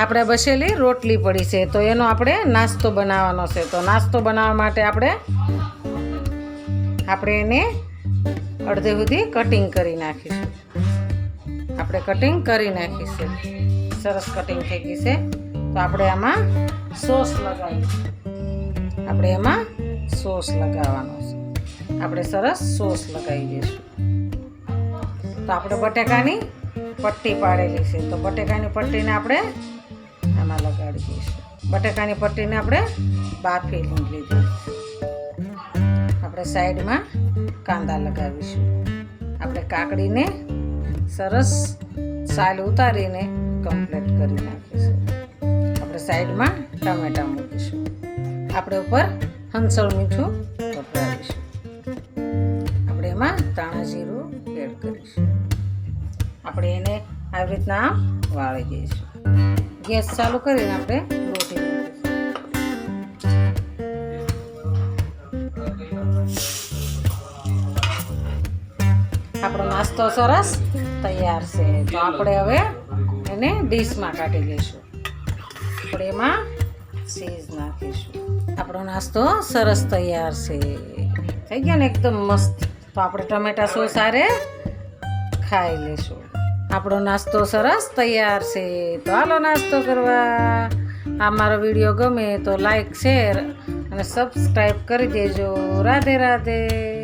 આપણે બસેલી રોટલી પડી છે, તો એનો આપણે નાસ્તો બનાવવાનો છે. તો નાસ્તો બનાવવા માટે આપણે આપણે એને અડધે સુધી કટિંગ કરી નાખીશું. આપણે કટિંગ કરી નાખીશું. સરસ કટિંગ થઈ ગઈ છે. તો આપણે આમાં સોસ લગાવીશું. આપણે એમાં સોસ લગાવવાનો છે. આપણે સરસ સોસ લગાવી દઈશું. તો આપણે બટેકાની પટ્ટી પાડેલી છે. તો બટેકાની પટ્ટીને આપણે આમાં લગાડી દઈશું. બટેકાની પટ્ટીને આપણે બાફી લીધી. આપણે સાઈડમાં કાંદા લગાવીશું. આપણે કાકડીને સરસ સાલ ઉતારીને કમ્પ્લીટ કરી નાખીશું. આપણે સાઈડમાં ટમેટા મૂકીશું. આપણે ઉપર હંસળ મીઠું વપરાવીશું. આપણે એમાં ધાણા જીરું એડ કરીશું. આપણે એને આવી રીતના વાળી દઈશું. ગેસ ચાલુ કરીને આપણે રોટી આપણો નાસ્તો સરસ તૈયાર છે. તો આપણે હવે એને ડીશમાં કાઢી લઈશું. આપણે એમાં ચીઝ નાખીશું. આપણો નાસ્તો સરસ તૈયાર છે. થઈ ગયો ને એકદમ મસ્ત. તો આપણે ટમેટા સોસ સારે ખાઈ લેશું આપણો નાસ્તો સરસ તૈયાર છે. તો હાલો નાસ્તો કરવા. આ મારો વીડિયો ગમે તો લાઈક, શેર અને સબસ્ક્રાઈબ કરી દેજો. રાધે રાધે.